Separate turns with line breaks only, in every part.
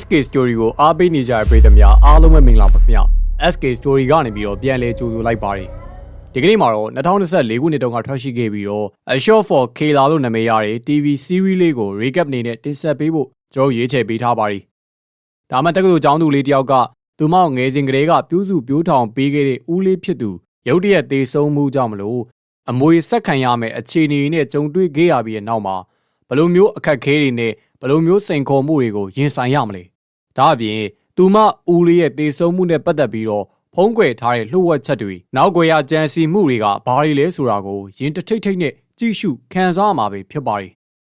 SK Story ကိုအားပေးနေကြတဲ့ပရိသတ်များအားလုံးပဲမင်္ဂလာပါခင်ဗျာ SK Story ကနေပြီးတော့ပြန်လဲကြိုဆိုလိုက်ပါတယ်ဒီကနေ့မှာတော့2024ခုနှစ်တုန်းကထွက်ရှိခဲ့ပြီးတော့ A Short for Kayla လို့နာမည်ရတဲ့ TV series လေးကို recap အနေနဲ့တင်ဆက်ပေးဖို့ကျွန်တော်ရွေးချယ်ပေးထားပါတယ်ဒါမှတက္ကသိုလ်ကျောင်းသူလေးတယောက်ကသူမောင်ငယ်စဉ်ကလေးကပြူးစုပြိုးထောင်ပေးခဲ့တဲ့ဦးလေးဖြစ်သူရုတ်တရက်သေဆုံးမှုကြောင့်မလို့အမွေဆက်ခံရမယ်အခြေအနေနဲ့ကြုံတွေ့ခဲ့ရပြီးတဲ့နောက်မှာဘယ်လိုမျိုးအခက်အခဲတွေနဲ့ ဘယ်လိုမျိုးစိန်ခေါ်မှုတွေကိုရင်ဆိုင်ရမလဲဒါအပြင်သူမဦးလေးရဲ့သေဆုံးမှုနဲ့ပတ်သက်ပြီးတော့ဖုံးကွယ်ထားတဲ့လှုပ်ဝက်ချက်တွေနောက်ွယ်ရကြံစီမှုတွေကဘာတွေလဲဆိုတာကိုရင်တထိတ်ထိတ်နဲ့ကြည့်ရှုခံစားရမှာပဲဖြစ်ပါတယ်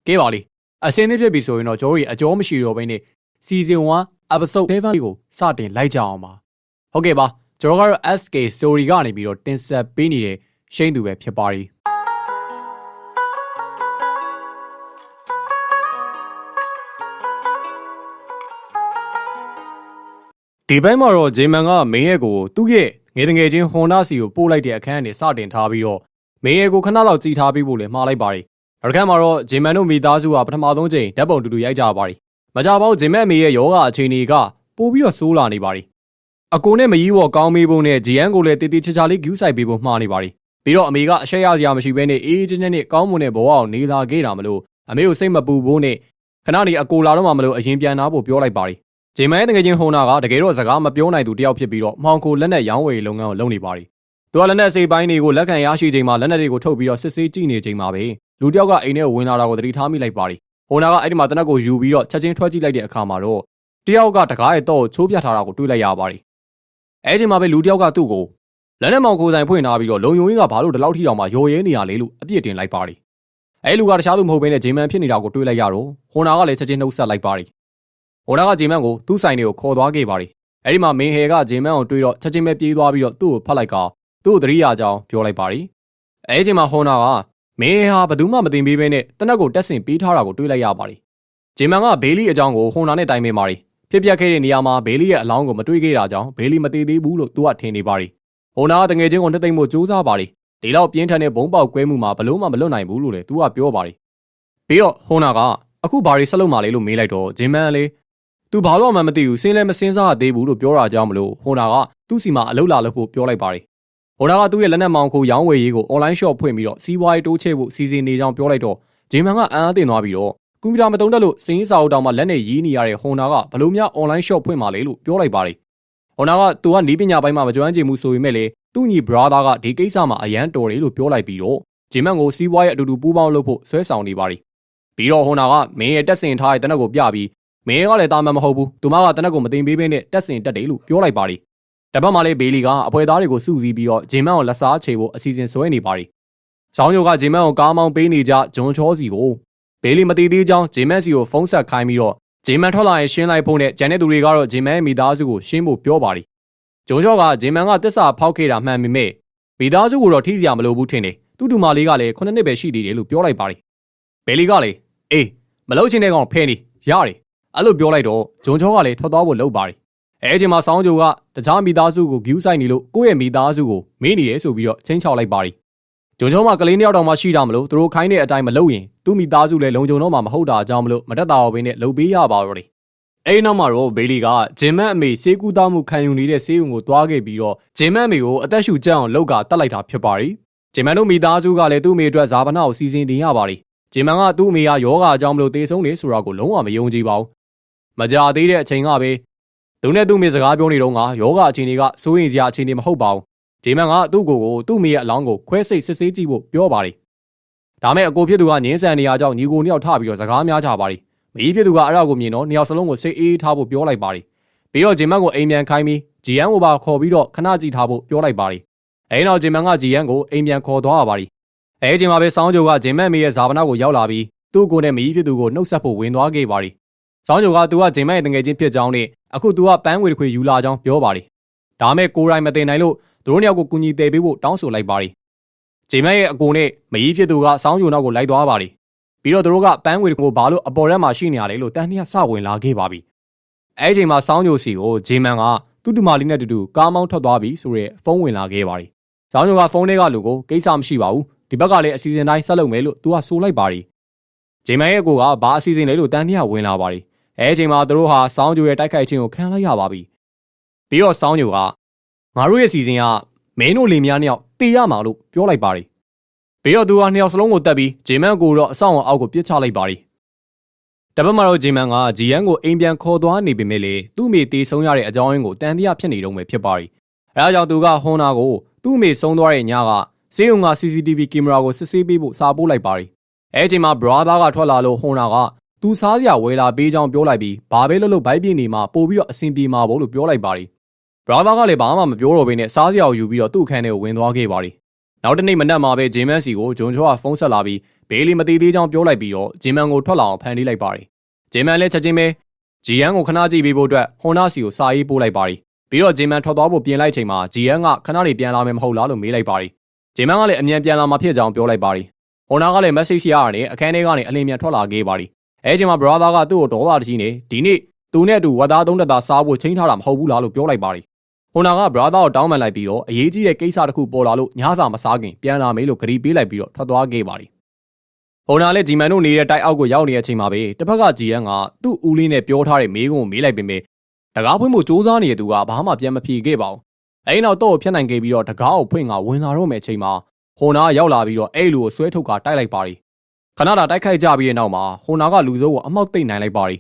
ကဲပါလေအစင်းလေးဖြစ်ပြီဆိုရင်တော့ကျွန်တော်တို့အကြောမရှိတော့ဘဲနဲ့ season 1 episode 7ကိုစတင်လိုက်ကြအောင်ပါဟုတ်ကဲ့ပါကျွန်တော်ကတော့ SK story ကနေပြီးတော့တင်ဆက်ပေးနေတဲ့ရှိန်သူပဲဖြစ်ပါတ ဒီဘက်မှာတော့ဂျေမန်ကမင်းရဲ့ကိုသူ့ရဲ့ငယ်တငယ်ချင်းဟွန်နာစီကိုပို့လိုက်တဲ့အခန်းကနေစတင်ထားပြီးတော့မင်းရဲ့ကိုခဏလောက်ကြည်ထားပြီးဖို့လည်းမှားလိုက်ပါတယ်။နောက်တစ်ခါမှာတော့ဂျေမန်တို့မိသားစုကပထမဆုံးချိန်ဓာတ်ပုံတူတူရိုက်ကြပါတယ်။မကြပါဘူးဂျေမန်မေရဲ့ယောဂအခြေအနေကပိုပြီးတော့ဆိုးလာနေပါတယ်။အကိုနဲ့မကြီးဘော်ကောင်းမေးဖို့နဲ့ဂျီယန်ကိုလည်းတေးသေးချာချာလေးဂူးဆိုင်ပေးဖို့မှားနေပါတယ်။ပြီးတော့အမေကအရှက်ရစရာမရှိဘဲနဲ့အေးအေးချမ်းချမ်းနဲ့ကောင်းမွန်တဲ့ဘဝအောင်နေလာခဲ့တာမလို့အမေကိုစိတ်မပူဖို့နဲ့ခဏနေအကိုလာတော့မှမလို့အရင်ပြန်နာဖို့ပြောလိုက်ပါတယ်။ ဂျေမန်ရဲ့တကယ်ချင်းဟွန်နာကတကယ်တော့စကားမပြောနိုင်သူတယောက်ဖြစ်ပြီးတော့မှောင်ခိုလက်နက်ရောင်းဝယ်လုပ်ငန်းကိုလုပ်နေပါတယ်။သူကလက်နက်စေးပိုင်းတွေကိုလက်ခံရရှိချိန်မှာလက်နက်တွေကိုထုတ်ပြီးတော့စစ်ဆေးကြည့်နေချိန်မှာပဲလူတယောက်ကအိမ်ထဲကိုဝင်လာတာကိုသတိထားမိလိုက်ပါတယ်။ဟွန်နာကအဲ့ဒီမှာတနက်ကိုယူပြီးတော့ချက်ချင်းထွက်ကြည့်လိုက်တဲ့အခါမှာတော့တယောက်ကတကားရဲ့တော့ကိုချိုးပြထားတာကိုတွေ့လိုက်ရပါတယ်။အဲ့ဒီမှာပဲလူတယောက်ကသူ့ကိုလက်နက်မောင်ခိုဆိုင်ဖွင့်ထားပြီးတော့လုံယုံကြီးကဘာလို့ဒီလောက်ထိတောင်မှရော်ရဲနေရလဲလို့အပြစ်တင်လိုက်ပါတယ်။အဲ့လူကတခြားသူမဟုတ်ဘဲနဲ့ဂျေမန်ဖြစ်နေတာကိုတွေ့လိုက်ရတော့ဟွန်နာကလည်းချက်ချင်းနှုတ်ဆက်လိုက်ပါတ ယ်။ဟိုနာကဂျေမန်ကိုသူ့ဆိုင်တွေကိုခေါ်သွားခဲ့ပါတယ်။အဲဒီမှာမင်းဟဲကဂျေမန်ကိုတွေ့တော့ချက်ချင်းပဲပြေးသွားပြီးတော့သူ့ကိုဖတ်လိုက်ကသူ့ကိုတရိယာကြောင်းပြောလိုက်ပါတယ်။အဲဒီချိန်မှာဟိုနာကမင်းဟာဘယ်သူမှမသိပေးဘဲနဲ့တနက်ကိုတက်ဆင်ပေးထားတာကိုတွေ့လိုက်ရပါတယ်။ဂျေမန်ကဘေးလီအကြောင်းကိုဟိုနာနဲ့တိုင်ပင်ပါတယ်။ဖြစ်ပျက်ခဲ့တဲ့နေရာမှာဘေးလီရဲ့အလောင်းကိုမတွေ့ခဲ့တာကြောင့်ဘေးလီမသေးသေးဘူးလို့သူကထင်နေပါတယ်။ဟိုနာကတငယ်ချင်းကိုနှစ်သိမ့်ဖို့ကြိုးစားပါတယ်။ဒီလောက်ပြင်းထန်တဲ့ဘုံပေါက်ကွဲမှုမှာဘလို့မှမလွတ်နိုင်ဘူးလို့လည်းသူကပြောပါတယ်။ပြီးတော့ဟိုနာကအခုဘာတွေဆက်လုပ်မှလဲလို့မေးလိုက်တော့ဂျင်မန်ကလည်း သူဘာလို့မှမသိဘူးစင်းလည်းမစင်းစားသေးဘူးလို့ပြောတာကြောင့်မလို့ဟိုနာကသူ့စီမှာအလုပ်လာလုပ်ဖို့ပြောလိုက်ပါတယ်ဟိုနာကသူ့ရဲ့လက်နက်မောင်ခိုရောင်းဝယ်ရေးကို online shop ဖွင့်ပြီးတော့စီးပွားရေးတိုးချဲ့ဖို့စီစဉ်နေကြောင်းပြောလိုက်တော့ဂျေမန်ကအံ့အားသင့်သွားပြီးတော့ကွန်ပျူတာမတုံးတက်လို့စင်းစာအုပ်တောင်မှလက်နဲ့ရေးနေရတဲ့ဟိုနာကဘလို့များ online shop ဖွင့်มาလေလို့ပြောလိုက်ပါတယ်ဟိုနာကသူကနီးပညာပိုင်းမှာမကျွမ်းကျင်မှုဆိုပေမဲ့လေသူ့ညီ brother ကဒီကိစ္စမှာအရန်တော်တယ်လို့ပြောလိုက်ပြီးတော့ဂျေမန်ကိုစီးပွားရေးအတူတူပူးပေါင်းလုပ်ဖို့ဆွဲဆောင်နေပါတယ်ပြီးတော့ဟိုနာကမင်းရဲ့တက်ဆင်ထားတဲ့တနက်ကိုပြပြီး မင်းကလည်းတာမန်မဟုတ်ဘူးသူမကတနက်ကိုမတင်ပေးဘဲနဲ့တက်ဆင်တက်တယ်လို့ပြောလိုက်ပါတယ်တပတ်မှလည်းဘေလီကအဖွဲသားတွေကိုစုစည်းပြီးတော့ဂျင်မန်ကိုလက်စားချေဖို့အစီအစဉ်ဆွဲနေပါတယ်။ဆောင်းညိုကဂျင်မန်ကိုကားမောင်းပေးနေကြဂျွန်ချောစီကိုဘေလီမတီးသေးကြောင်းဂျင်မန်စီကိုဖုန်းဆက်ခိုင်းပြီးတော့ဂျင်မန်ထွက်လာရင်ရှင်းလိုက်ဖို့နဲ့ဂျန်တဲ့သူတွေကတော့ဂျင်မန်ရဲ့မိသားစုကိုရှင်းဖို့ပြောပါတယ်။ဂျွန်ချောကဂျင်မန်ကတစ္ဆာဖောက်ခဲ့တာမှန်ပေမဲ့မိသားစုကိုတော့ထိစရာမလိုဘူးထင်တယ်။သူ့တူမလေးကလည်းခုနှစ်နှစ်ပဲရှိသေးတယ်လို့ပြောလိုက်ပါတယ်။ဘေလီကလည်းအေးမလုပ်ချင်တဲ့ကောင်ဖဲနေရတယ် အဲ့လိုပြောလိုက်တော့ဂျွန်ချောကလည်းထွက်သွားဖို့လုပ်ပါတယ်အဲအချိန်မှာဆောင်းဂျိုကတခြားမိသားစုကိုဂူးဆိုင်နေလို့ကိုယ့်ရဲ့မိသားစုကိုမေးနေတယ်ဆိုပြီးတော့ချင်းချောက်လိုက်ပါတယ်ဂျွန်ချောမှာကလေးနှစ်ယောက်တောင်မှရှိတာမလို့သူတို့ခိုင်းတဲ့အတိုင်းမလုပ်ရင်သူ့မိသားစုလည်းလုံခြုံတော့မှာမဟုတ်တာအကြောင်းမလို့မတက်တာဘဲနဲ့လှုပ်ပေးရပါတော့တယ်အဲဒီနောက်မှာတော့ဘေလီကဂျင်မန်အမေစေးကူးသားမှုခံယူနေတဲ့ဆေးရုံကိုတွားခဲ့ပြီးတော့ဂျင်မန်အမေကိုအသက်ရှူကြအောင်လောက်ကတတ်လိုက်တာဖြစ်ပါတယ်ဂျင်မန်တို့မိသားစုကလည်းသူ့အမေအတွက်ဇာပနာကိုစီစဉ်တင်ရပါတယ်ဂျင်မန်ကသူ့အမေကယောဂအကြောင်းမလို့တေဆုံးနေဆိုတာကိုလုံးဝမယုံကြည်ပါဘူး မကြသေးတဲ့အချိန်ကပဲသူနဲ့သူ့မိစကားပြောနေတော့ကယောဂအခြေအနေကစိုးရင်စရာအခြေအနေမဟုတ်ပါဘူးဂျေမန်ကသူ့ကိုယ်ကိုသူ့မိရဲ့အလောင်းကိုခွဲစိတ်စစ်ဆေးကြည့်ဖို့ပြောပါတယ်ဒါမဲ့အကိုဖြစ်သူကငင်းဆန်နေရကြောင်းညီကိုနှစ်ယောက်ထပြီးတော့စကားများကြပါတယ်မီးဖြစ်သူကအဲ့ဒါကိုမြင်တော့နှစ်ယောက်စလုံးကိုစိတ်အေးထားဖို့ပြောလိုက်ပါတယ်ပြီးတော့ဂျေမန်ကိုအိမ်ပြန်ခိုင်းပြီးဂျီယန်ကိုပါခေါ်ပြီးတော့ခဏကြည့်ထားဖို့ပြောလိုက်ပါတယ်အဲနောက်ဂျေမန်ကဂျီယန်ကိုအိမ်ပြန်ခေါ်သွားရပါတယ်အဲချိန်မှာပဲဆောင်းဂျိုကဂျေမန်မေရဲ့ဇာပနာကိုရောက်လာပြီးသူ့ကိုယ်နဲ့မီးဖြစ်သူကိုနှုတ်ဆက်ဖို့ဝင်သွားခဲ့ပါတယ်။ ဆောင်းဂျိုကသူကဂျိမ်မရဲ့တငယ်ချင်းဖြစ်ကြောင်းနဲ့အခုသူကပန်းငွေတစ်ခွေယူလာကြောင်းပြောပါတယ်။ဒါမဲ့ကိုရိုင်းမတင်နိုင်လို့သူတို့နှစ်ယောက်ကိုကူညီတယ်ပေးဖို့တောင်းဆိုလိုက်ပါတယ်။ဂျိမ်မရဲ့အကိုနဲ့မကြီးဖြစ်သူကဆောင်းဂျိုနောက်ကိုလိုက်သွားပါတယ်။ပြီးတော့သူတို့ကပန်းငွေကိုဘာလို့အပေါ်ရက်မှာရှိနေရလဲလို့တန်းနှစ်စဝင်လာခဲ့ပါပြီ။အဲချိန်မှာဆောင်းဂျိုစီကိုဂျိမ်မန်ကသူ့တူမလေးနဲ့တူတူကားမောင်းထွက်သွားပြီဆိုရဲဖုန်းဝင်လာခဲ့ပါတယ်။ဆောင်းဂျိုကဖုန်းထဲကလူကိုကိစ္စမရှိပါဘူး။ဒီဘက်ကလည်းအစီအစဉ်တိုင်းဆက်လုပ်မယ်လို့သူကဆိုလိုက်ပါတယ်။ဂျိမ်မန်ရဲ့ကိုကဘာအစီအစဉ်လဲလို့တန်းနှစ်ဝင်လာပါတယ်။ အဲအချိန်မှာသူတို့ဟာစောင်းဂျိုရဲ့တိုက်ခိုက်ခြင်းကိုခံလိုက်ရပါပြီပြီးတော့စောင်းဂျိုကငါတို့ရဲ့စီစဉ်ကမင်းတို့လင်မယားနှစ်ယောက်တေးရမှာလို့ပြောလိုက်ပါတယ်ပြီးတော့သူကနှစ်ယောက်စလုံးကိုတက်ပြီးဂျေမန်ကိုတော့အဆောင်အောက်ကိုပစ်ချလိုက်ပါတယ်တပတ်မှာတော့ဂျေမန်ကဂျီယန်ကိုအိမ်ပြန်ခေါ်သွားနေပေမဲ့လေသူ့မိတေးဆုံးရတဲ့အကြောင်းရင်းကိုတန်တရားဖြစ်နေတော့မယ်ဖြစ်ပါတယ်အဲဒါကြောင့်သူကဟွန်နာကိုသူ့မိဆုံးသွားတဲ့ညကစေယုံက CCTV ကင်မရာကိုစစ်ဆေးပေးဖို့စာပို့လိုက်ပါတယ်အဲအချိန်မှာ brother ကထွက်လာလို့ဟွန်နာက သူစားစရာဝယ်လာပေးကြောင်းပြောလိုက်ပြီးဘာပဲလုပ်လို့ဘိုက်ပြင်းနေမှာပို့ပြီးတော့အဆင်ပြေမှာပေါ့လို့ပြောလိုက်ပါတယ် brother ကလည်းဘာမှမပြောတော့ဘဲနဲ့စားစရာကိုယူပြီးတော့သူ့အခန်းထဲကိုဝင်သွားခဲ့ပါတယ်နောက်တနေ့မနက်မှာပဲဂျင်မန်စီကိုဂျွန်ချောကဖုန်းဆက်လာပြီးဘေးလီမတီသေးကြောင်းပြောလိုက်ပြီးတော့ဂျင်မန်ကိုထွက်လာအောင်ဖန်တီးလိုက်ပါတယ်ဂျင်မန်လည်းချက်ချင်းပဲဂျီယန်ကိုခဏကြည့်ပေးဖို့အတွက်ဟွန်နာစီကိုစာရေးပို့လိုက်ပါတယ်ပြီးတော့ဂျင်မန်ထွက်သွားဖို့ပြင်လိုက်ချိန်မှာဂျီယန်ကခဏနေပြန်လာမယ်မဟုတ်လားလို့မေးလိုက်ပါတယ်ဂျင်မန်ကလည်းအမြန်ပြန်လာမှာဖြစ်ကြောင်းပြောလိုက်ပါတယ်ဟွန်နာကလည်း message ရရတယ်အခန်းထဲကနေအလင်းမြန်ထွက်လာခဲ့ပါတယ် အဲချိန်မှာ brother ကသူ့ကိုဒေါသတကြီးနေဒီနေ့သူနဲ့အတူဝတ်သားသုံးတက်သားစားဖို့ချိန်ထားတာမဟုတ်ဘူးလားလို့ပြောလိုက်ပါတယ်ဟွန်နာက brother ကိုတောင်းပန်လိုက်ပြီးတော့အရေးကြီးတဲ့ကိစ္စတစ်ခုပေါ်လာလို့ညစာမစားခင်ပြန်လာမေးလို့ဂရီပေးလိုက်ပြီးတော့ထွက်သွားခဲ့ပါတယ်ဟွန်နာလည်းဂျီမန်တို့နေတဲ့တိုက်အောက်ကိုရောက်နေတဲ့အချိန်မှာပဲတစ်ဖက်ကဂျီယန်ကသူ့ဦးလေးနဲ့ပြောထားတဲ့မေးခွန်းကိုမေးလိုက်ပေမဲ့တကားဖွင့်ဖို့စူးစမ်းနေတဲ့သူကဘာမှပြန်မဖြေခဲ့ပါဘူးအဲဒီနောက်တော့ဖြတ်နိုင်ခဲ့ပြီးတော့တကားကိုဖွင့်ကဝင်လာတော့မယ့်အချိန်မှာဟွန်နာရောက်လာပြီးတော့အဲ့လူကိုဆွဲထုတ်ကတိုက်လိုက်ပါတယ် ခဏတာတိုက်ခိုက်ကြပြီးတဲ့နောက်မှာဟွန်နာကလူစိုးကိုအမောက်သိမ့်နိုင်လိုက်ပါတယ်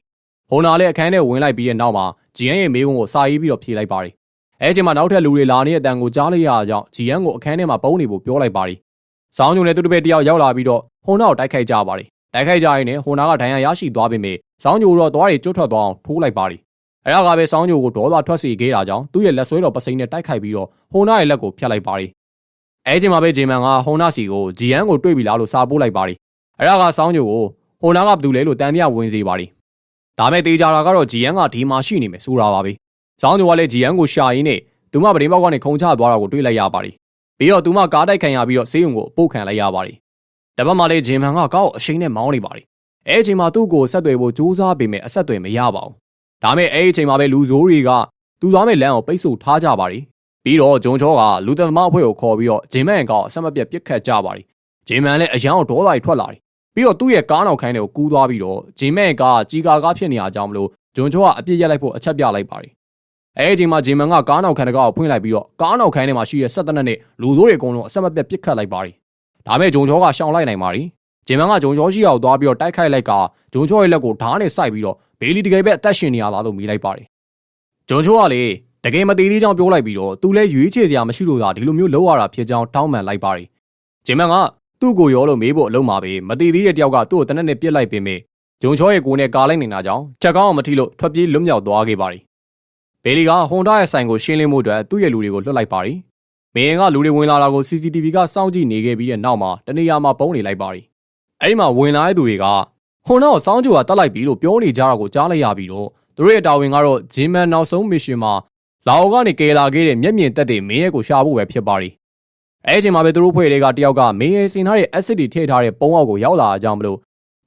ဟွန်နာလည်းအခန်းထဲဝင်လိုက်ပြီးတဲ့နောက်မှာဂျီယန်ရဲ့မေးခွန်းကိုစာရေးပြီးတော့ဖြေလိုက်ပါတယ်အဲအချိန်မှာနောက်ထပ်လူတွေလာနေတဲ့အတန်ကိုကြားလိုက်ရတာကြောင့်ဂျီယန်ကိုအခန်းထဲမှာပုံနေဖို့ပြောလိုက်ပါတယ်။စောင်းညုံနဲ့သူတစ်ပည့်တယောက်ရောက်လာပြီးတော့ဟွန်နာကိုတိုက်ခိုက်ကြပါတယ်။တိုက်ခိုက်ကြရင်လည်းဟွန်နာကဒဏ်ရာရရှိသွားပေမဲ့စောင်းညိုတော့သွားတွေကျွတ်ထွက်သွားအောင်ထိုးလိုက်ပါတယ်။အဲဒါကပဲစောင်းညိုကိုဒေါသထွက်စေခဲ့တာကြောင့်သူ့ရဲ့လက်ဆွဲတော်ပစိမ့်နဲ့တိုက်ခိုက်ပြီးတော့ဟွန်နာရဲ့လက်ကိုဖြတ်လိုက်ပါတယ်။အဲအချိန်မှာပဲဂျေမန်ကဟွန်နာစီကိုဂျီယန်ကိုတွေ့ပြီလားလို့စာပို့လိုက်ပါတယ်။ အဲဒါကစောင်းညိုကိုဟွန်နာကဘာလုပ်လဲလို့တန်တရားဝင်စေပါတယ်။ဒါမဲ့တေးကြတာကတော့ဂျီယန်ကဒီမှာရှိနေမယ်ဆိုတာပါပဲ။စောင်းညိုကလည်းဂျီယန်ကိုရှာရင်းနဲ့သူမပဒင်းပေါက်ကနေခုံချသွားတာကိုတွေ့လိုက်ရပါတယ်။ပြီးတော့သူမကားတိုက်ခံရပြီးတော့ဆေးရုံကိုပို့ခံလိုက်ရပါတယ်။တပတ်မှလည်းဂျင်မန်ကကားကိုအရှိန်နဲ့မောင်းနေပါတယ်။အဲအချိန်မှာသူ့ကိုဆက်သွယ်ဖို့ကြိုးစားပေမဲ့အဆက်အသွယ်မရပါဘူး။ဒါမဲ့အဲအချိန်မှာပဲလူဆိုးတွေကသူ့သွားမဲ့လမ်းကိုပိတ်ဆို့ထားကြပါတယ်။ပြီးတော့ဂျုံချောကလူသက်သမားအဖွဲ့ကိုခေါ်ပြီးတော့ဂျင်မန်ကောင်အဆက်မပြတ်ပစ်ခတ်ကြပါတယ်။ဂျင်မန်လည်းအရန်ကိုဒေါသတွေထွက်လာတယ်။ ပြီးတော့သူ့ရဲ့ကားနောက်ခိုင်းတွေကိုကူးသွားပြီးတော့ဂျင်မန်ကကြီးကာကားဖြစ်နေရကြောင်းမလို့ဂျုံချောကအပြစ်ရက်လိုက်ဖို့အချက်ပြလိုက်ပါတယ်အဲအချိန်မှာဂျေမန်ကကားနောက်ခန်းတကားကိုဖွင့်လိုက်ပြီးတော့ကားနောက်ခန်းထဲမှာရှိတဲ့ဆက်တနက်နဲ့လူတို့တွေအကုန်လုံးအဆက်မပြတ်ပစ်ခတ်လိုက်ပါတယ်။ဒါမဲ့ဂျုံချောကရှောင်လိုက်နိုင်ပါတယ်။ဂျေမန်ကဂျုံချောရှိအောင်သွားပြီးတော့တိုက်ခိုက်လိုက်ကဂျုံချောရဲ့လက်ကိုဓားနဲ့စိုက်ပြီးတော့ဘေးလီတကယ်ပဲအသက်ရှင်နေရလားလို့မိလိုက်ပါတယ်။ဂျုံချောကလေတကယ်မသေးသေးကြောင်းပြောလိုက်ပြီးတော့သူလည်းရွေးချယ်စရာမရှိလို့သာဒီလိုမျိုးလုပ်ရတာဖြစ်ကြောင်းတောင်းပန်လိုက်ပါတယ်။ဂျေမန်က သူ့ကိုရောလို့မေးဖို့အလုံးမှာပဲမသေးသေးတဲ့တယောက်ကသူ့ကိုတနက်နဲ့ပြစ်လိုက်ပေမဲ့ဂျုံချောရဲ့ကိုယ်နဲ့ကာလိုက်နေတာကြောင့်ချက်ကောင်းအောင်မထီလို့ထွက်ပြေးလွတ်မြောက်သွားခဲ့ပါတယ်ဘေလီကဟွန်ဒါရဲ့ဆိုင်ကိုရှင်းလင်းမှုအတွက်သူ့ရဲ့လူတွေကိုလွှတ်လိုက်ပါတယ်။မင်းကလူတွေဝင်လာတာကို CCTV ကစောင့်ကြည့်နေခဲ့ပြီးတဲ့နောက်မှာတနေရာမှာပုံနေလိုက်ပါတယ်။အဲဒီမှာဝင်လာတဲ့သူတွေကဟွန်ဒါကိုစောင့်ကြည့်တာတတ်လိုက်ပြီလို့ပြောနေကြတာကိုကြားလိုက်ရပြီးတော့သူတို့ရဲ့တာဝန်ကတော့ဂျင်းမန်နောက်ဆုံးမစ်ရှင်မှာလာအိုကနေကယ်လာခဲ့တဲ့မျက်မြင်သက်တွေမင်းရဲ့ကိုရှာဖို့ပဲဖြစ်ပါတယ်။ အဲအချိန်မှာပဲသူတို့ဖွဲ့တွေကတယောက်ကမင်းရဲ့စင်ထားတဲ့ acid တွေထည့်ထားတဲ့ပုံအောက်ကိုရောက်လာကြအောင်မလို့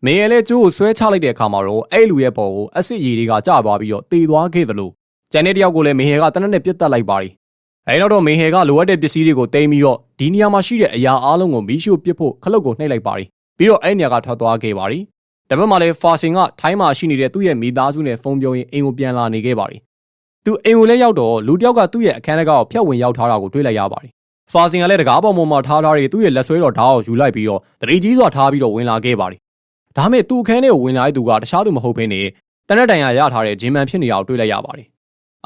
မင်းရဲ့လည်းကျိုးကိုဆွဲချလိုက်တဲ့အခါမှာတော့အဲ့လူရဲ့ပေါ်ကို acid ရည်တွေကကျသွားပြီးတော့တေသွားခဲ့သလိုကျန်တဲ့တယောက်ကိုလည်းမေဟယ်ကတနက်နဲ့ပြစ်တက်လိုက်ပါတယ်။အဲဒီနောက်တော့မေဟယ်ကလိုအပ်တဲ့ပစ္စည်းတွေကိုတင်ပြီးတော့ဒီနေရာမှာရှိတဲ့အရာအလုံးကိုမီးရှို့ပစ်ဖို့ခလုတ်ကိုနှိပ်လိုက်ပါတယ်။ပြီးတော့အဲ့နေရာကထွက်သွားခဲ့ပါတယ်။တပတ်မှလည်းဖာစင်ကထိုင်းမှာရှိနေတဲ့သူ့ရဲ့မိသားစုနဲ့ဖုန်းပြောရင်းအိမ်ကိုပြန်လာနေခဲ့ပါတယ်။သူအိမ်ကိုလည်းရောက်တော့လူတယောက်ကသူ့ရဲ့အခန်းထဲကဖျက်ဝင်ရောက်ထားတာကိုတွေ့လိုက်ရပါတယ်။ ဖာစင်ကလည်းတကားပေါ်မှာထားထားတဲ့သူ့ရဲ့လက်ဆွဲတော်ဓာတ်ကိုယူလိုက်ပြီးတော့တတိကြီးစွာထားပြီးတော့ဝင်လာခဲ့ပါတယ်။ဒါမဲ့သူ့အခန်းထဲကိုဝင်လာတဲ့သူကတခြားသူမဟုတ်ဘဲနဲ့တနက်တန်ရရထားတဲ့ဂျင်မန်ဖြစ်နေတာကိုတွေ့လိုက်ရပါတယ်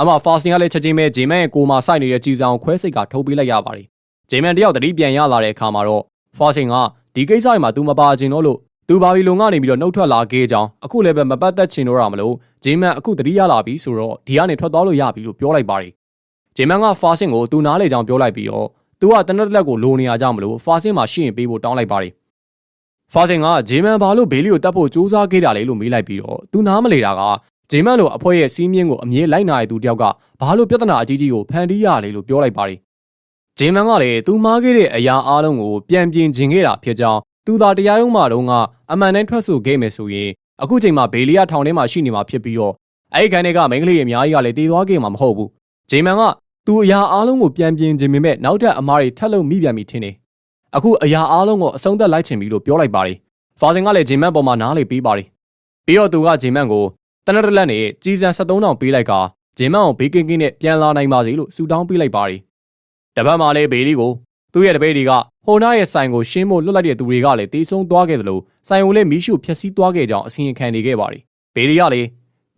အမဖာစင်ကလည်းချက်ချင်းပဲဂျေမန်ရဲ့ကိုမာစိုက်နေတဲ့ကြည်ဆောင်ခွဲစိတ်ကထုတ်ပေးလိုက်ရပါတယ်ဂျေမန်တယောက်တတိပြန်ရလာတဲ့အခါမှာတော့ဖာစင်ကဒီကိစ္စတွေမှာ तू မပါချင်တော့လို့သူဘာဘီလုံကနေပြီးတော့နှုတ်ထွက်လာခဲ့ကြောင်းအခုလည်းပဲမပတ်သက်ချင်တော့တာမလို့ဂျေမန်အခုတတိရလာပြီဆိုတော့ဒီကနေထွက်သွားလို့ရပြီလို့ပြောလိုက်ပါတယ်ဂျေမန်ကဖာစင်ကိုသူနားလေကြောင်းပြောလိုက်ပြီးတော့ သူကတနက်လက်ကိုလိုနေရကြမလို့ဖာစင်မှာရှိရင်ပေးဖို့တောင်းလိုက်ပါတယ်ဖာစင်ကဂျေမန်ဘာလို့ဘေးလီကိုတတ်ဖို့စူးစမ်းခဲ့တာလဲလို့မေးလိုက်ပြီးတော့သူနားမလေတာကဂျေမန်လိုအဖွဲ့ရဲ့စီးမြင့်ကိုအမြဲလိုက်နာရတဲ့သူတယောက်ကဘာလို့ပြဿနာအကြီးကြီးကိုဖန်တီးရလဲလို့ပြောလိုက်ပါတယ်။ဂျေမန်ကလည်းသူမားခဲ့တဲ့အရာအလုံးကိုပြန်ပြင်ကျင်ခဲ့တာဖြစ်ကြောင်းသူသာတရားရုံးမှာတော့ကအမှန်တမ်းထွက်ဆိုခဲ့မယ်ဆိုရင်အခုချိန်မှာဘေလီယာထောင်ထဲမှာရှိနေမှာဖြစ်ပြီးတော့အဲ့ဒီခန်းထဲကမိန်းကလေးအများကြီးကလည်းတည်သွားခဲ့မှာမဟုတ်ဘူး။ဂျေမန်က သူအရာအလုံးကိုပြန်ပြင်ခြင်းပေမဲ့နောက်ထပ်အမားတွေထပ်လို့မိပြန်ပြီထင်တယ်။အခုအရာအလုံးကိုအဆုံးသက်လိုက်ချင်ပြီလို့ပြောလိုက်ပါတယ်။ဖာစင်ကလည်းဂျေမန်ပေါ်မှာနားလေပေးပါတယ်။ပြီးတော့သူကဂျေမန်ကိုတနက်တစ်လက်နဲ့ကြီးစံ73တောင်ပေးလိုက်ကဂျင်မန်အောင်ဘေးကင်းကင်းနဲ့ပြန်လာနိုင်ပါစေလို့ဆုတောင်းပေးလိုက်ပါတယ်တပတ်မှလည်းဘေလီကိုသူ့ရဲ့တပည့်တွေကဟိုနာရဲ့ဆိုင်ကိုရှင်းဖို့လွတ်လိုက်တဲ့သူတွေကလည်းတေးဆုံးသွားခဲ့သလိုဆိုင်ကိုလည်းမီးရှို့ဖျက်ဆီးသွားခဲ့ကြောင်းအစီရင်ခံနေခဲ့ပါတယ်ဘေလီကလည်း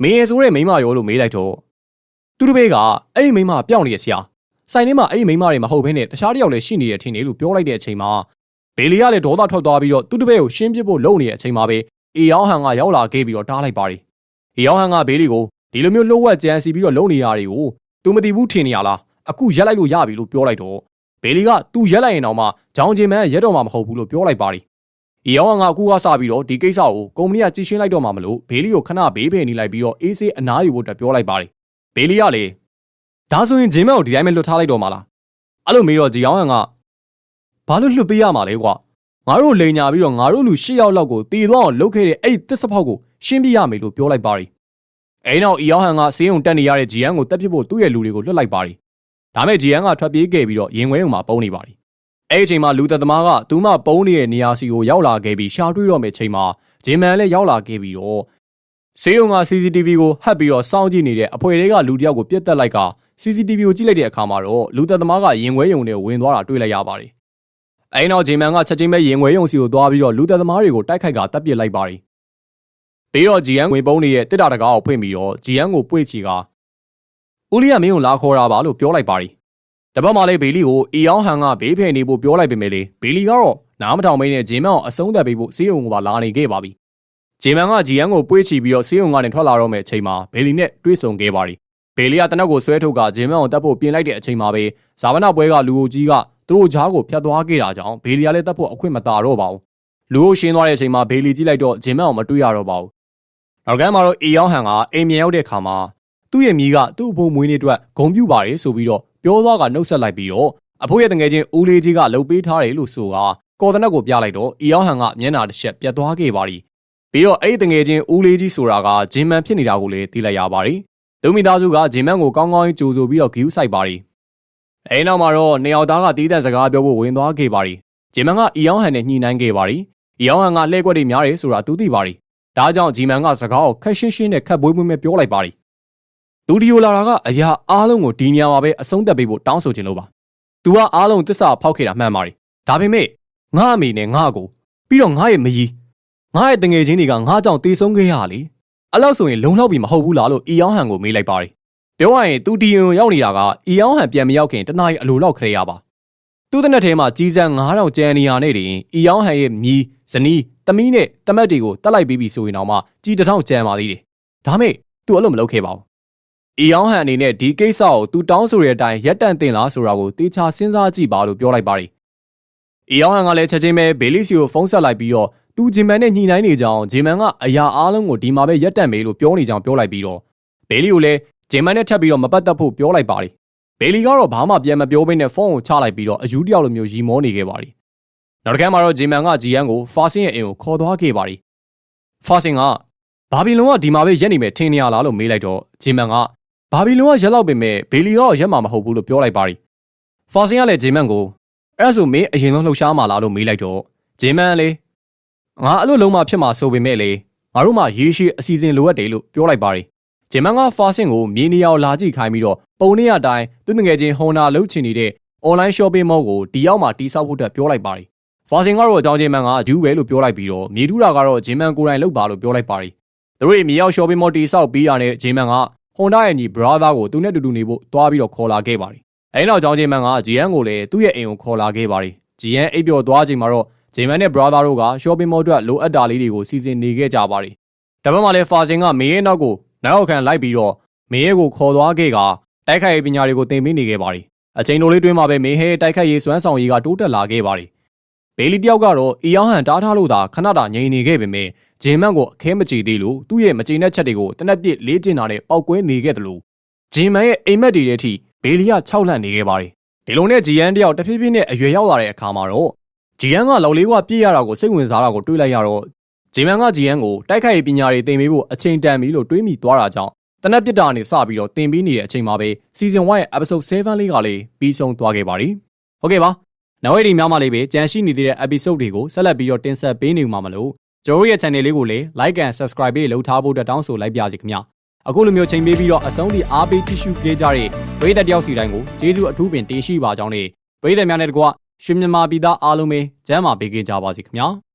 မင်းရဲ့ဆိုတဲ့မိန်းမရောလို့မေးလိုက်တော့ သူတပည့်ကအဲ့ဒီမိန်းမပျောက်နေရဆရာဆိုင်ထဲမှာအဲ့ဒီမိန်းမတွေမဟုတ်ဘဲနဲ့တခြားတစ်ယောက်လည်းရှိနေရထင်တယ်လို့ပြောလိုက်တဲ့အချိန်မှာဘေလီကလည်းဒေါသထွက်သွားပြီးတော့သူ့တပည့်ကိုရှင်းပစ်ဖို့လုပ်နေတဲ့အချိန်မှာပဲအေယောင်ဟန်ကရောက်လာခဲ့ပြီးတော့တားလိုက်ပါတယ်အေယောင်ဟန်ကဘေလီကိုဒီလိုမျိုးလှုပ်ဝက်ကြံစီပြီးတော့လုံနေရတွေကို तू မသိဘူးထင်နေရလားအခုရက်လိုက်လို့ရပြီလို့ပြောလိုက်တော့ဘေလီက तू ရက်လိုက်ရင်တော့မှဂျောင်ဂျင်မန်ရက်တော့မှမဟုတ်ဘူးလို့ပြောလိုက်ပါတယ်အေယောင်ဟန်ကအခုကစပြီးတော့ဒီကိစ္စကိုကုမ္ပဏီကကြည့်ရှင်းလိုက်တော့မှမလို့ဘေလီကိုခဏဘေးဖယ်နေလိုက်ပြီးတော့အေးဆေးအနားယူဖို့တက်ပြောလိုက်ပါတယ် ဘေလီကလေဒါဆိုရင်ဂျင်မန်ကိုဒီတိုင်းပဲလွတ်ထားလိုက်တော့မှလားအဲ့လိုမေးတော့ဂျီယောင်ဟန်ကဘာလို့လွတ်ပေးရမှာလဲကွာငါတို့လိန်ညာပြီးတော့ငါတို့လူ၈ယောက်လောက်ကိုတည်သွားအောင်လုပ်ခဲ့တဲ့အဲ့ဒီတစ်စဖောက်ကိုရှင်းပြရမယ်လို့ပြောလိုက်ပါတယ်အဲနောက်အီယောဟန်ကစေးုံတက်နေရတဲ့ဂျီယန်ကိုတက်ပစ်ဖို့သူ့ရဲ့လူတွေကိုလွတ်လိုက်ပါတယ်ဒါမဲ့ဂျီယန်ကထွက်ပြေးခဲ့ပြီးတော့ရင်ခွဲုံမှာပုံနေပါတယ်အဲ့ဒီအချိန်မှာလူသက်သမားကသူမပုံနေတဲ့နေရာစီကိုရောက်လာခဲ့ပြီးရှာတွေ့တော့မယ့်ချိန်မှာဂျင်မန်လည်းရောက်လာခဲ့ပြီးတော့ စေးုံက CCTV ကိုဟတ်ပြီးတော့စောင့်ကြည့်နေတဲ့အဖွဲတွေကလူတယောက်ကိုပြစ်တက်လိုက်က CCTV ကိုကြည့်လိုက်တဲ့အခါမှာတော့လူသက်သမားကရင်ခွဲုံနဲ့ဝင်သွားတာတွေ့လိုက်ရပါတယ်အဲဒီနောက်ဂျင်မန်ကချက်ချင်းပဲရင်ခွဲုံစီကိုသွားပြီးတော့လူသက်သမားတွေကိုတိုက်ခိုက်ကတပ်ပစ်လိုက်ပါတယ်ပြီးတော့ GN ဝင်ပုံးနေတဲ့တစ်တာတကားကိုဖွင့်ပြီးတော့ GN ကိုပွေ့ချီကဦးလီကမင်းကိုလာခေါ်တာပါလို့ပြောလိုက်ပါတယ်တပတ်မှလည်းဘေလီကိုအီယောင်ဟန်ကဘေးဖယ်နေဖို့ပြောလိုက်ပေမဲ့လေဘေလီကတော့နားမထောင်မင်းနဲ့ဂျင်မန်ကိုအဆုံးသတ်ပေးဖို့စေးုံကပါလာနေခဲ့ပါပြီ ဂျင်မန်က GN ကိုပွေ့ချီပြီးတော့စေးုံကနေထွက်လာတော့မယ့်အချိန်မှာဘေလီနဲ့တွေ့ဆုံခဲ့ပါတယ်ဘေလီကတနက်ကိုဆွဲထုတ်ကဂျင်မန်ကိုတတ်ဖို့ပြင်လိုက်တဲ့အချိန်မှာပဲဇာဝနာပွဲကလူအိုကြီးကသူတို့ဂျားကိုဖျက်သွားခဲ့တာကြောင့်ဘေလီကလည်းတတ်ဖို့အခွင့်မတာတော့ပါဘူးလူကိုရှင်းသွားတဲ့အချိန်မှာဘေလီကြည့်လိုက်တော့ဂျင်မန်ကိုမတွေ့ရတော့ပါဘူးနောက်ကမ်းမှာတော့အေယောင်ဟန်ကအိမ်မြန်ရောက်တဲ့အခါမှာသူ့ရဲ့မိကသူ့အဖိုးမွေးနေ့အတွက်ဂုံပြူပါတယ်ဆိုပြီးတော့ပြောသွားကနှုတ်ဆက်လိုက်ပြီးတော့အဖိုးရဲ့တငယ်ချင်းဦးလေးကြီးကလှုပ်ပေးထားတယ်လို့ဆိုကကော်တနက်ကိုပြလိုက်တော့အေယောင်ဟန်ကမျက်နှာတစ်ချက်ပြတ်သွားခဲ့ပါသည် ပြီးတော့အဲ့ဒီတငယ်ချင်းဦးလေးကြီးဆိုတာကဂျင်မန်ဖြစ်နေတာကိုလည်းသိလိုက်ရပါတယ်ဒုမိသားစုကဂျင်မန်ကိုကောင်းကောင်းကြိုဆိုပြီးတော့ဂယူးဆိုင်ပါတယ်အဲနောက်မှာတော့နေအောင်သားကတီးတန့်စကားပြောဖို့ဝင်သွားခဲ့ပါတယ်ဂျင်မန်ကအီယောင်ဟန်နဲ့ညှိနှိုင်းခဲ့ပါတယ်အီယောင်ဟန်ကလှည့်ကွက်တွေများတယ်ဆိုတာသူသိပါတယ်ဒါကြောင့်ဂျီမန်ကစကားကိုခက်ရှင်းရှင်းနဲ့ခက်ပွေးပွေးမဲ့ပြောလိုက်ပါတယ်သူဒီယိုလာတာကအရာအားလုံးကိုဒီညမှာပဲအဆုံးသတ်ပေးဖို့တောင်းဆိုခြင်းလို့ပါ။ "तू ကအားလုံးတစ္ဆာဖောက်ခဲ့တာမှန်ပါတယ်။ဒါပေမဲ့ငါအမေနဲ့ငါကိုပြီးတော့ငါရဲ့မကြီး ငါ့ရဲ့တငယ်ချင်းတွေကငါ့ကြောင့်တေဆုံးခဲ့ရလေအဲ့လောက်ဆိုရင်လုံလောက်ပြီမဟုတ်ဘူးလားလို့အီယောင်းဟန်ကိုမေးလိုက်ပါတယ်ပြောရရင်သူတီယွန်ရောက်နေတာကအီယောင်းဟန်ပြန်မရောက်ခင်တနားရီအလိုလောက်ခရေရပါသူ့တနက်ထဲမှာကြီးစံ9000ကျန်နေရနေတယ်အီယောင်းဟန်ရဲ့မြီးဇနီးသမီးနဲ့တမက်တွေကိုတတ်လိုက်ပြီးပြီဆိုရင်တော့မှကြီး1000ကျန်ပါသေးတယ်ဒါမဲ့သူအဲ့လိုမလုပ်ခဲ့ပါဘူးအီယောင်းဟန်အနေနဲ့ဒီကိစ္စကိုသူတောင်းဆိုတဲ့အတိုင်းရက်တန့်တင်လားဆိုတာကိုတေချာစဉ်းစားကြည့်ပါလို့ပြောလိုက်ပါတယ်။အီယောင်းဟန်ကလည်းချက်ချင်းပဲဘေလီစီကိုဖုန်းဆက်လိုက်ပြီးတော့ သူဂျင်မန်နဲ့ညှိနှိုင်းနေကြအောင်ဂျင်မန်ကအရာအားလုံးကိုဒီမှာပဲရက်တန့်မေးလို့ပြောနေကြအောင်ပြောလိုက်ပြီးတော့ဘေလီကိုလည်းဂျင်မန်နဲ့ထပ်ပြီးတော့မပတ်သက်ဖို့ပြောလိုက်ပါတယ်။ဘေလီကတော့ဘာမှပြန်မပြောဘဲနဲ့ဖုန်းကိုချလိုက်ပြီးတော့အယူတယောက်လိုမျိုးရီမောနေခဲ့ပါတယ်။နောက်တစ်ခါမှတော့ဂျင်မန်ကဂျီယန်ကိုဖာဆင်းရဲ့အိမ်ကိုခေါ်သွားခဲ့ပါတယ်။ဖာဆင်းကဘာဘီလုံကဒီမှာပဲရက်နေမယ်ထင်နေရလားလို့မေးလိုက်တော့ဂျင်မန်ကဘာဘီလုံကရက်လောက်ပင်မဲ့ဘေလီကတော့ရက်မှာမဟုတ်ဘူးလို့ပြောလိုက်ပါတယ်။ဖာဆင်းကလည်းဂျင်မန်ကိုအဲ့ဒါဆိုမင်းအရင်ဆုံးလှုပ်ရှားမှာလားလို့မေးလိုက်တော့ဂျင်မန်လေ ငါအဲ့လိုလုံးမဖြစ်မှာဆိုပေမဲ့လေငါတို့မှရေရှည်အစီအစဉ်လိုအပ်တယ်လို့ပြောလိုက်ပါတယ်ဂျင်မန်ကဖာဆင်ကိုမြေနေရာလာကြည့်ခိုင်းပြီးတော့ပုံနေရတိုင်းသူငယ်ချင်းဟွန်နာလှုပ်ချင်နေတဲ့ online shopping mall ကိုဒီရောက်မှတိစောက်ဖို့အတွက်ပြောလိုက်ပါတယ်ဖာဆင်ကတော့အကြောင်းဂျင်မန်ကဂျူးပဲလို့ပြောလိုက်ပြီးတော့မြေထူးတာကတော့ဂျင်မန်ကိုယ်တိုင်လုပ်ပါလို့ပြောလိုက်ပါတယ်သူတို့မြေရောက် shopping mall တိစောက်ပြီးတာနဲ့ဂျင်မန်ကဟွန်ဒါရဲ့ညီ brother ကိုသူနဲ့တူတူနေဖို့တွားပြီးတော့ခေါ်လာခဲ့ပါတယ်အဲဒီနောက်ကြောင်းဂျင်မန်ကဂျီယန်ကိုလည်းသူ့ရဲ့အိမ်ကိုခေါ်လာခဲ့ပါတယ်ဂျီယန်အိပ်ပျော်သွားချိန်မှာတော့ ဂျေမန်နဲ့ brother တို့က shopping mall အတွက်လိုအပ်တာလေးတွေကိုစီစဉ်နေခဲ့ကြပါတယ်။ဒါပေမဲ့လည်းဖာရှင်ကမေရဲ့နောက်ကိုနောက်ခံလိုက်ပြီးတော့မေရဲ့ကိုခေါ်သွားခဲ့ကတိုက်ခိုက်ရေးပညာတွေကိုသင်ပေးနေခဲ့ပါတယ်။အချိန်တိုလေးတွင်းမှာပဲမေဟဲတိုက်ခိုက်ရေးစွမ်းဆောင်ရည်ကတိုးတက်လာခဲ့ပါတယ်။ဘေလီတယောက်ကတော့အီယောင်ဟန်တားထားလို့သာခဏတာငြိမ်နေခဲ့ပေမဲ့ဂျင်မန်ကိုအခဲမကြည်သေးလို့သူ့ရဲ့မကြည်တဲ့ချက်တွေကိုတနက်ပြစ်လေးကျင်တာနဲ့ပောက်ကွဲနေခဲ့တယ်လို့ဂျင်မန်ရဲ့အိမ်မက်တွေတဲ့အထိဘေလီက၆လန့်နေခဲ့ပါတယ်။ဒီလိုနဲ့ဂျီယန်တယောက်တဖြည်းဖြည်းနဲ့အရွယ်ရောက်လာတဲ့အခါမှာတော့ ဂျီယန်ကလောက်လေးကပြည့်ရတာကိုစိတ်ဝင်စားတာကိုတွေးလိုက်ရတော့ဂျီမန်ကဂျီယန်ကိုတိုက်ခိုက်ရေးပညာတွေသင်ပေးဖို့အချိန်တန်ပြီလို့တွေးမိသွားတာကြောင့်တနက်ပြစ်တာနေစပြီးတော့သင်ပေးနေတဲ့အချိန်မှာပဲ season 1ရဲ့ episode 7လေးကလေးပြီးဆုံးသွားခဲ့ပါပြီ။ဟုတ်ကဲ့ပါ။နောက်ဝေးဒီများမလေးပဲကြံရှိနေသေးတဲ့ episode တွေကိုဆက်လက်ပြီးတော့တင်ဆက်ပေးနေမှာမလို့ကျွန်တော်ရဲ့ channel လေးကိုလည်း like and subscribe လေးလုပ်ထားဖို့တောင်းဆိုလိုက်ပါကြခင်ဗျာ။အခုလိုမျိုးချိန်ပေးပြီးတော့အဆုံးထိအားပေးကြည့်ရှုခဲ့ကြတဲ့ပရိသတ်တယောက်စီတိုင်းကိုကျေးဇူးအထူးပင်တင်ရှိပါကြောင်းနဲ့ပရိသတ်များနဲ့တကွ ရွှေမြန်မာပြည်သားအားလုံးပဲကျမ်းမာပေးကြပါစေခင်ဗျာ။